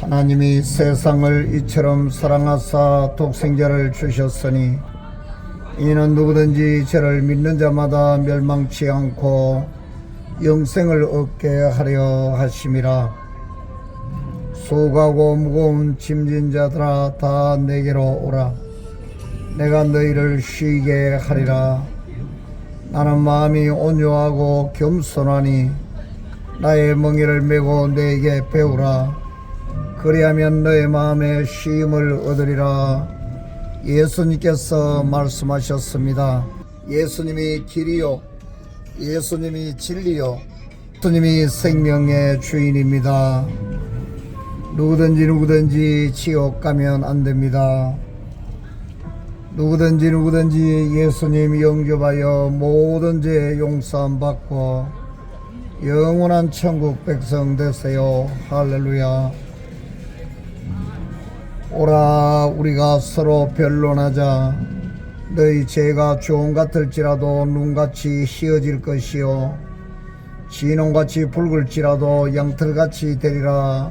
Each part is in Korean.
하나님이 세상을 이처럼 사랑하사 독생자를 주셨으니 이는 누구든지 저를 믿는 자마다 멸망치 않고 영생을 얻게 하려 하심이라. 수고하고 무거운 짐진 자들아 다 내게로 오라. 내가 너희를 쉬게 하리라. 나는 마음이 온유하고 겸손하니 나의 멍에를 메고 너에게 배우라 그리하면 너의 마음에 쉼을 얻으리라 예수님께서 말씀하셨습니다 예수님이 길이요 예수님이 진리요 예수님이 생명의 주인입니다 누구든지 누구든지 지옥 가면 안 됩니다 누구든지 누구든지 예수님 영접하여 모든 죄 용서함 받고 영원한 천국 백성 되세요. 할렐루야. 오라 우리가 서로 변론하자. 너희 죄가 좋은 같을지라도 눈같이 희어질 것이요. 진홍같이 붉을지라도 양털같이 되리라.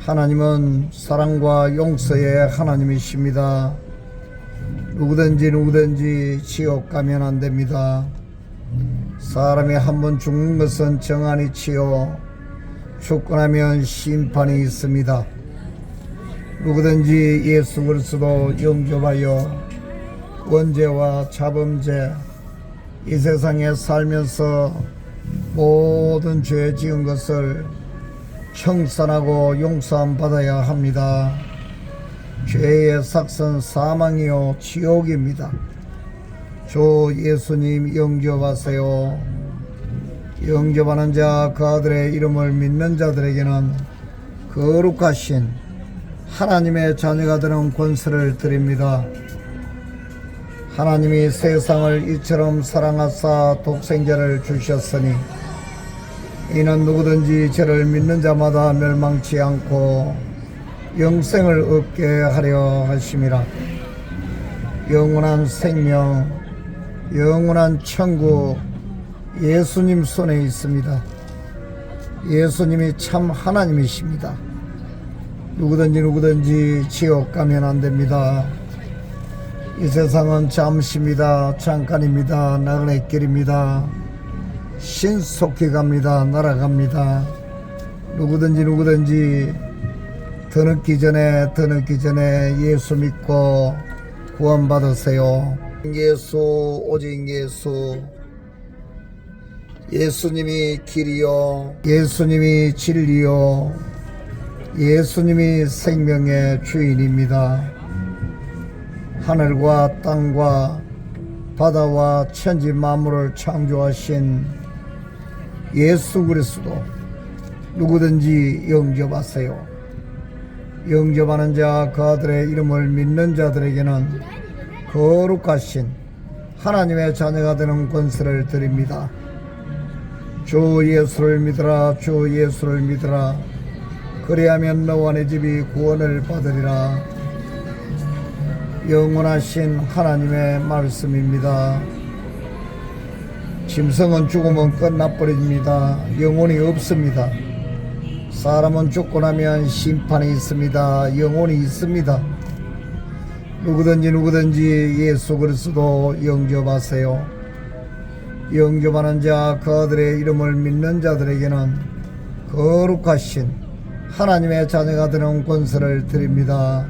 하나님은 사랑과 용서의 하나님이십니다. 누구든지 누구든지 지옥 가면 안 됩니다. 사람이 한 번 죽는 것은 정한이 치요. 죽고 나면 심판이 있습니다. 누구든지 예수 그리스도 영접하여 원죄와 자범죄 이 세상에 살면서 모든 죄 지은 것을 청산하고 용서함 받아야 합니다. 죄의 삭선 사망이요 지옥입니다. 주 예수님 영접하세요. 영접하는 자 그 아들의 이름을 믿는 자들에게는 거룩하신 하나님의 자녀가 되는 권세를 드립니다. 하나님이 세상을 이처럼 사랑하사 독생자를 주셨으니 이는 누구든지 저를 믿는 자마다 멸망치 않고 영생을 얻게 하려 하심이라 영원한 생명 영원한 천국 예수님 손에 있습니다. 예수님이 참 하나님이십니다 누구든지 누구든지 지옥 가면 안 됩니다. 이 세상은 잠시입니다. 잠깐입니다. 나그네 길입니다. 신속히 갑니다. 날아갑니다. 누구든지 누구든지 더 늦기 전에 더 늦기 전에 예수 믿고 구원 받으세요. 예수 오직 예수. 예수님이 길이요. 예수님이 진리요 예수님이 생명의 주인입니다. 하늘과 땅과 바다와 천지 만물을 창조하신 예수 그리스도 누구든지 영접하세요. 영접하는 자 그 아들의 이름을 믿는 자들에게는 거룩하신 하나님의 자녀가 되는 권세를 드립니다. 주 예수를 믿으라 주 예수를 믿으라 그리하면 너와 내 집이 구원을 받으리라 영원하신 하나님의 말씀입니다. 짐승은 죽으면 끝나버립니다. 영혼이 없습니다. 사람은 죽고 나면 심판이 있습니다. 영혼이 있습니다. 누구든지 누구든지 예수 그리스도 영접하세요. 영접하는 자 그 아들의 이름을 믿는 자들에게는 거룩하신 하나님의 자녀가 되는 권세를 드립니다.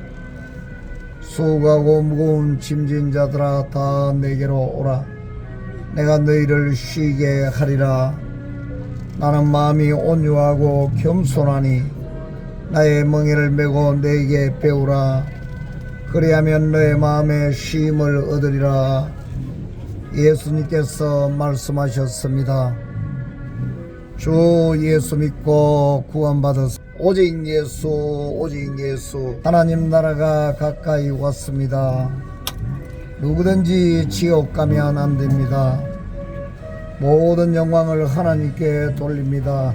수고하고 무거운 짐진 자들아 다 내게로 오라. 내가 너희를 쉬게 하리라. 나는 마음이 온유하고 겸손하니 나의 멍에를 메고 너에게 배우라 그리하면 너의 마음에 쉼을 얻으리라 예수님께서 말씀하셨습니다 주 예수 믿고 구원받으세요 오직 예수 오직 예수. 하나님 나라가 가까이 왔습니다. 누구든지 지옥 가면 안 됩니다. 모든 영광을 하나님께 돌립니다.